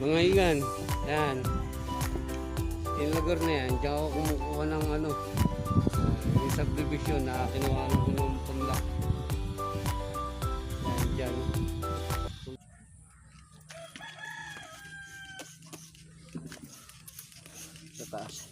Mga igan, yan. Lugar na yan, diyan ako kumukuha ng ano, ah, yung subdivision na kinuha ko ng punla. Yan, dyan. Sa taas.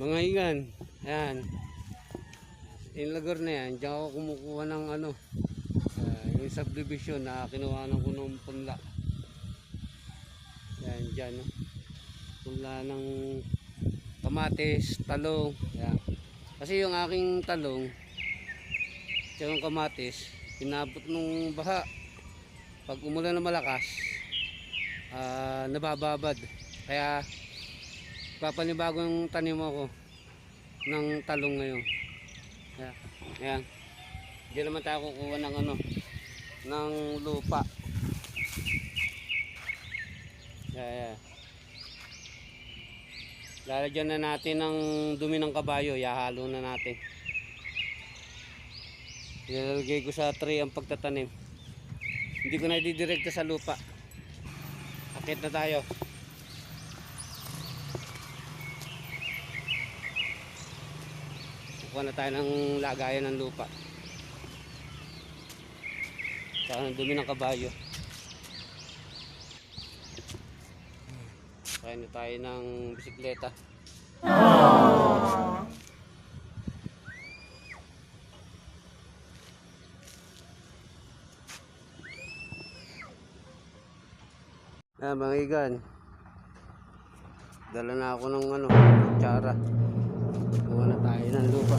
Mga igan, yan. Yung lugar na yan, diyan ako kumukuha ng ano, ah, yung subdivision na kinuha ng punla. Yan, dyan. No? Punla ng kamatis, talong. Yan. Kasi yung aking talong, yung kamatis, pinabot nung baha. Pag umulan na malakas, ah, nabababad. Kaya, papanibago yung tanim ako ng talong ngayon. Ayan. Diyan naman tayo kukuha ng ano, ng lupa. Ayan. Lalagyan na natin ng dumi ng kabayo, ihahalo na natin. Ilalagay ko sa tray ang pagtatanim. Hindi ko na didirekta sa lupa. Akit na tayo. Kukuha na tayo ng lagayan ng lupa. Saka ng dumi ng kabayo. Kaya na tayo ng bisikleta. Ah, mga igan. Dala na ako ng ano, kutsara. Kuha na tayo ng lupa.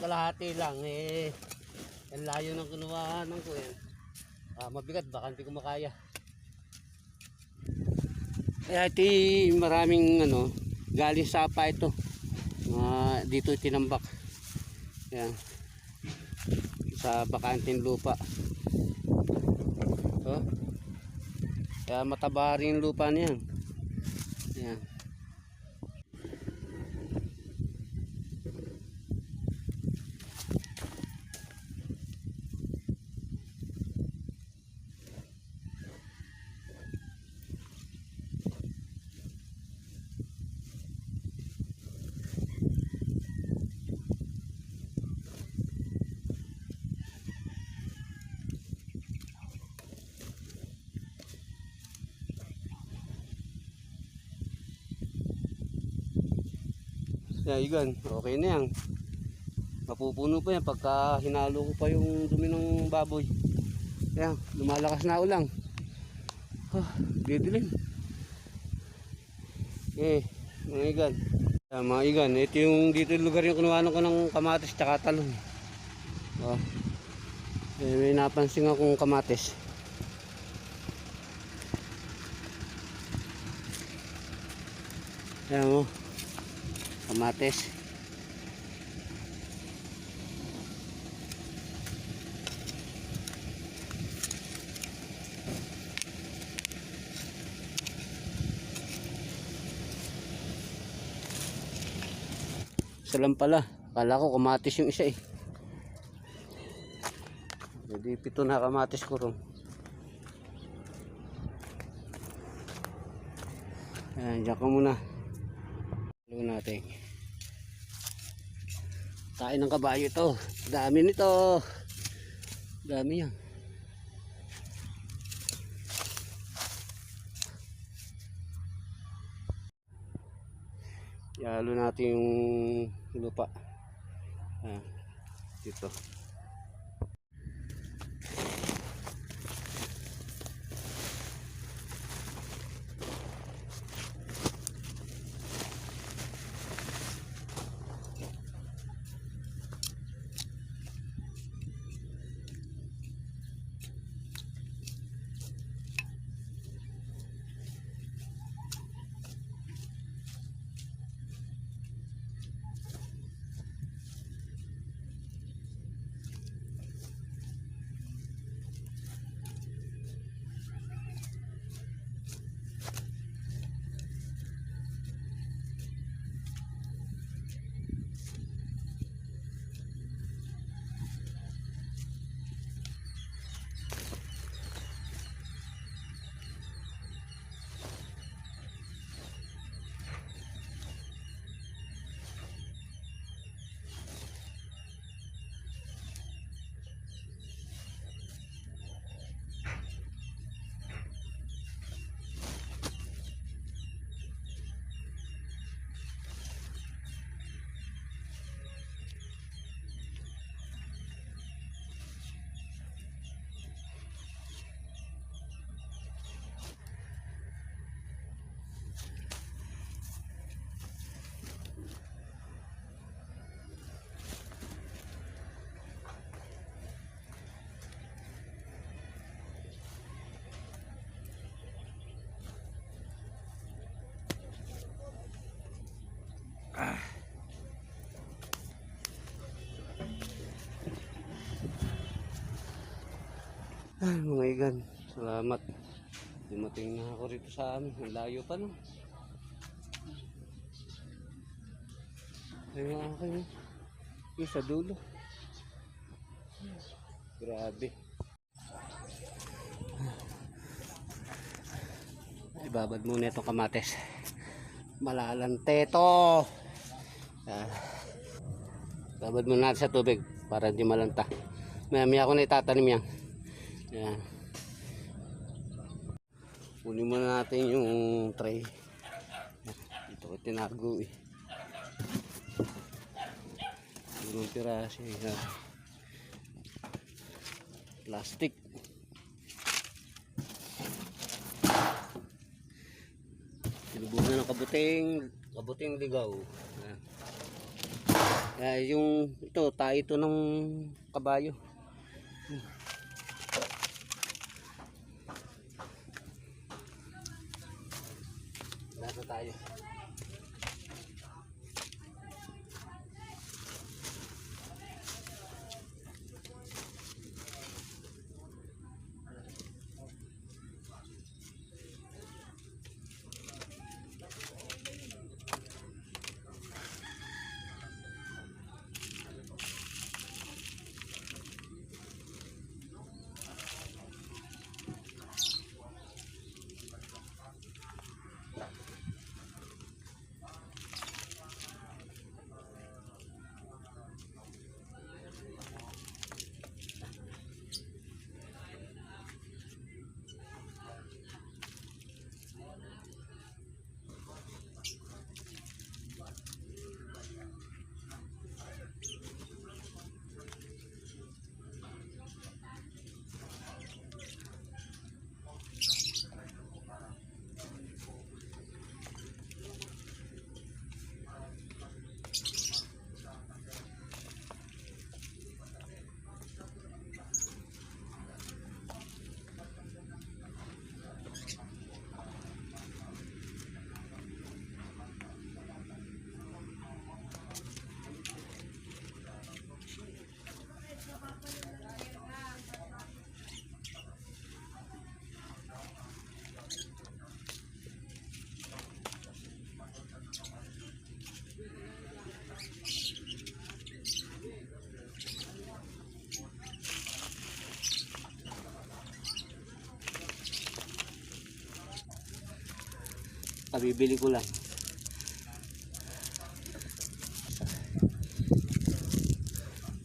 Kalahati lang eh ang layo ng kinuhanan ko yan ah, mabigat baka hindi ko makaya. Kaya ito eh, maraming ano galing sapa ito. Mga dito tinambak. Yan. Sa bakanting lupa. Oh. kaya mataba rin lupa niyan. Yan Yeah, igan. Okay na yan. Mapupuno pa yan pagka hinalo ko pa yung dumi ng baboy. Yan, lumalakas na ulang. Oh, didilim. Eh, mga igan. Yeah, mga igan, ito yung dito yung lugar yung kinuhanan ko ng kamatis tsaka talong. Oh. Eh, may napansin akong kamatis. Yan mo. Kamatis. Isa lang pala. Kala ko kamatis yung isa eh. Jadi pito na kamatis ko ron. Ayan, dyan ka muna. Ano natin. Tayo ng kabayo ito. Dami nito. Dami yan. Ihalo natin yung lupa. Ah, dito. Ah, mga igan, salamat. Dumating na ako rito sa amin. Ang layo pa no. Ayun nga kayo. Yung sa dulo. Grabe. Ibabad muna itong kamates. Malalante to. Ah. Babad muna natin sa tubig para hindi malanta. Maya maya ako na itatanim yan. Yan. Kunin muna natin yung tray. Ito ko tinago eh. Yung piraso eh. Plastic. Sinubukan ng kabuting kabuting ligaw. Yan. Kaya yung ito, tayo ito ng kabayo. Nasa pabibili ko lang.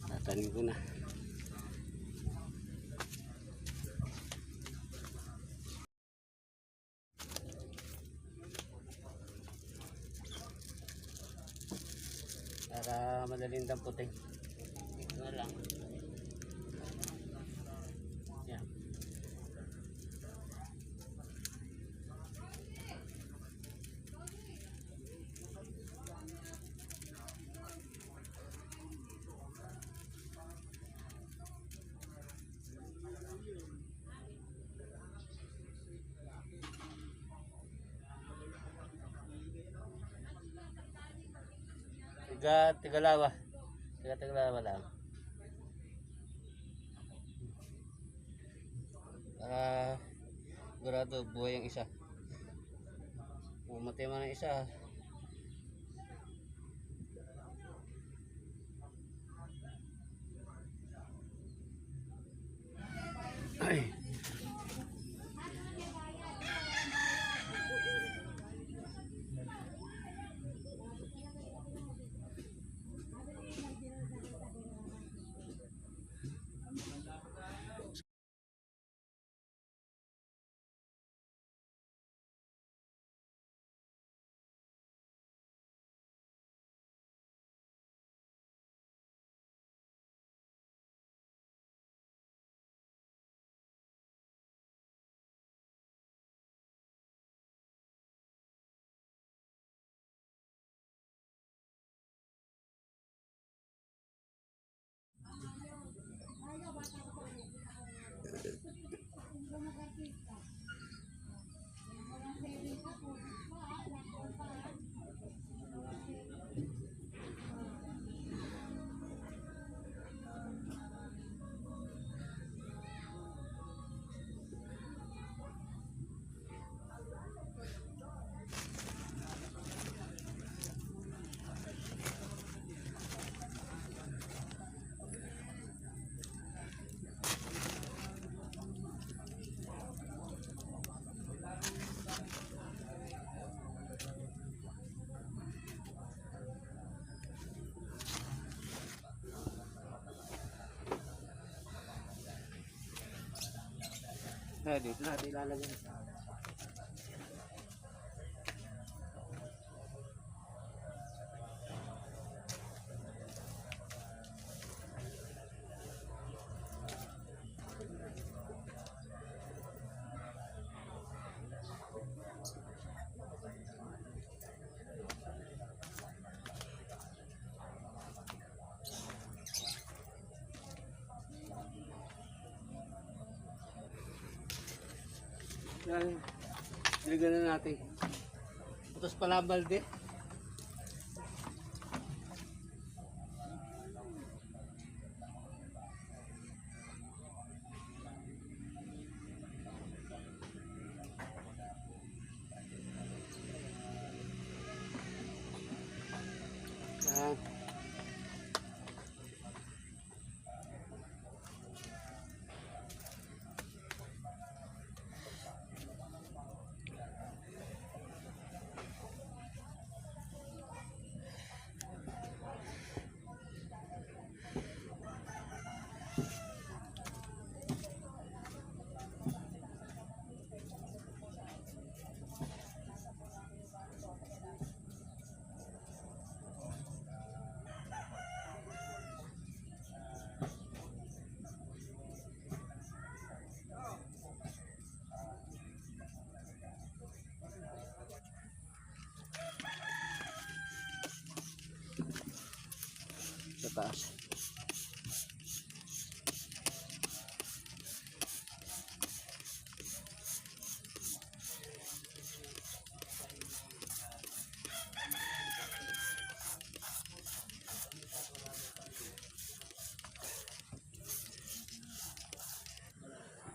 Tatanim ko na. Para madaling damputin. Tiga, tigalawa. Tiga, tigalawa lang. Para sigurado buhay ang isa. Mamatay man ang isa. Ay. Ah, dito natin ilalagay. Yan. Diligan na natin. Putos pala balde.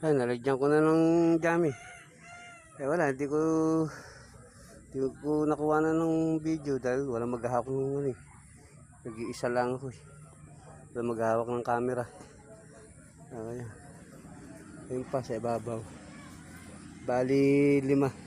Ay, nalagyan ko na ng dami. Eh wala, hindi ko hindi ko nakuha na ng video dahil wala maghahawak ng ano eh. Nag-iisa lang ako eh. Wala maghahawak ng camera. Ah, Ayan. Ayun pa sa ibabaw. Bali lima.